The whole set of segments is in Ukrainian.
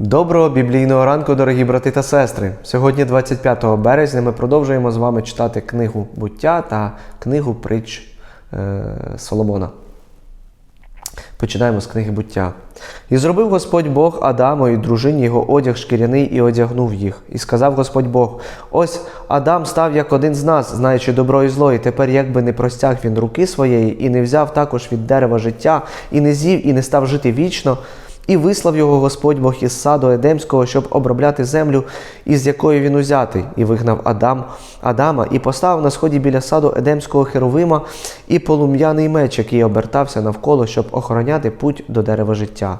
Доброго біблійного ранку, дорогі брати та сестри. Сьогодні, 25 березня, ми продовжуємо з вами читати книгу буття та книгу притч е, Соломона. Починаємо з книги буття. І зробив Господь Бог Адаму і дружині його одяг шкіряний і одягнув їх. І сказав Господь Бог: Ось Адам став як один з нас, знаючи добро і зло, і тепер, якби не простяг він руки своєї, і не взяв також від дерева життя, і не з'їв, і не став жити вічно. І вислав його Господь Бог із саду Едемського, щоб обробляти землю, із якої він узятий, і вигнав Адам, Адама, і поставив на сході біля саду Едемського херовима і полум'яний меч, який обертався навколо, щоб охороняти путь до дерева життя.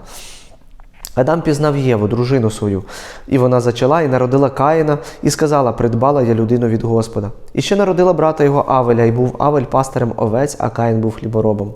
Адам пізнав Єву, дружину свою, і вона зачала і народила Каїна, і сказала: Придбала я людину від Господа. І ще народила брата його Авеля, і був Авель пастирем овець, а Каїн був хліборобом.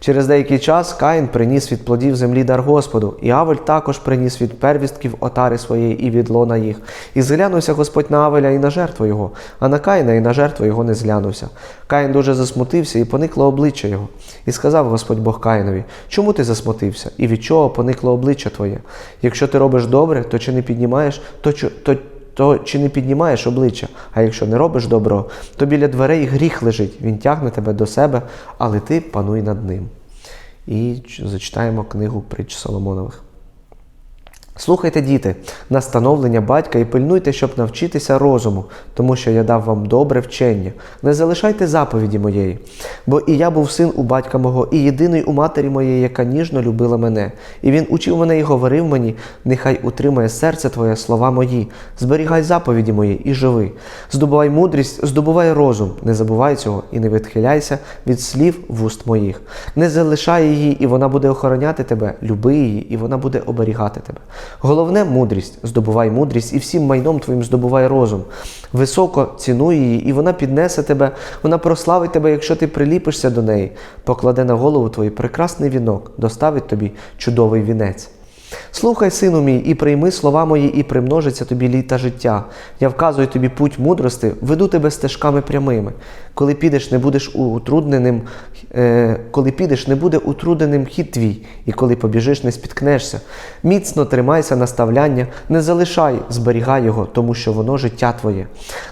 Через деякий час Каїн приніс від плодів землі дар Господу, і Авель також приніс від первістків отари своєї і від лона їх. І зглянувся Господь на Авеля і на жертву його, а на Каїна і на жертву його не зглянувся. Каїн дуже засмутився і поникло обличчя його. І сказав Господь Бог Каїнові: Чому ти засмутився? І від чого поникло обличчя твоє? Якщо ти робиш добре, то чи не піднімаєш, то, то то чи не піднімаєш обличчя, а якщо не робиш доброго, то біля дверей гріх лежить, він тягне тебе до себе, але ти пануй над ним. І зачитаємо книгу притч Соломонових. Слухайте, діти, настановлення батька і пильнуйте, щоб навчитися розуму, тому що я дав вам добре вчення. Не залишайте заповіді моєї, бо і я був син у батька мого, і єдиний у матері моєї, яка ніжно любила мене. І він учив мене і говорив мені: нехай утримає серце твоє слова мої, зберігай заповіді мої і живи. Здобувай мудрість, здобувай розум, не забувай цього і не відхиляйся від слів вуст моїх. Не залишай її, і вона буде охороняти тебе, люби її, і вона буде оберігати тебе. Головне мудрість, здобувай мудрість, і всім майном твоїм здобувай розум. Високо цінуй її, і вона піднесе тебе, вона прославить тебе, якщо ти приліпишся до неї, покладе на голову твою прекрасний вінок, доставить тобі чудовий вінець. Слухай, сину мій, і прийми слова мої, і примножиться тобі літа життя. Я вказую тобі путь мудрости, веду тебе стежками прямими. Коли підеш, не будеш утрудненим, е, коли підеш, не буде утрудненим хід твій, і коли побіжиш, не спіткнешся. Міцно тримайся наставляння, не залишай, зберігай його, тому що воно життя твоє.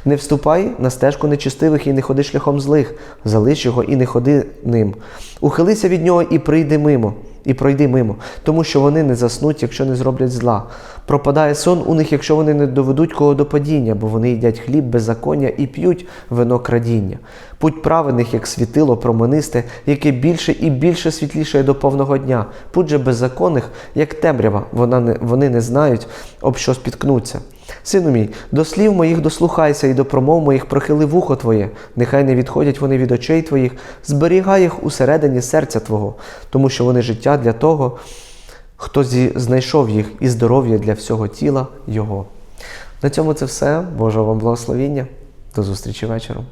Не вступай на стежку нечистивих і не ходи шляхом злих, залиш його і не ходи ним. Ухилися від нього і прийди мимо і пройди мимо, тому що вони не заснуть, якщо не зроблять зла. Пропадає сон у них, якщо вони не доведуть кого до падіння, бо вони їдять хліб беззаконня і п'ють вино крадіння. Путь праведних, як світило променисте, яке більше і більше світлішає до повного дня. Путь же беззаконних, як темрява, вона не, вони не знають, об що спіткнуться. Сину мій, до слів моїх дослухайся і до промов моїх прохили вухо твоє, нехай не відходять вони від очей твоїх, зберігай їх усередині серця Твого, тому що вони життя для того, хто знайшов їх, і здоров'я для всього тіла Його. На цьому це все. Божого вам благословіння. До зустрічі вечором.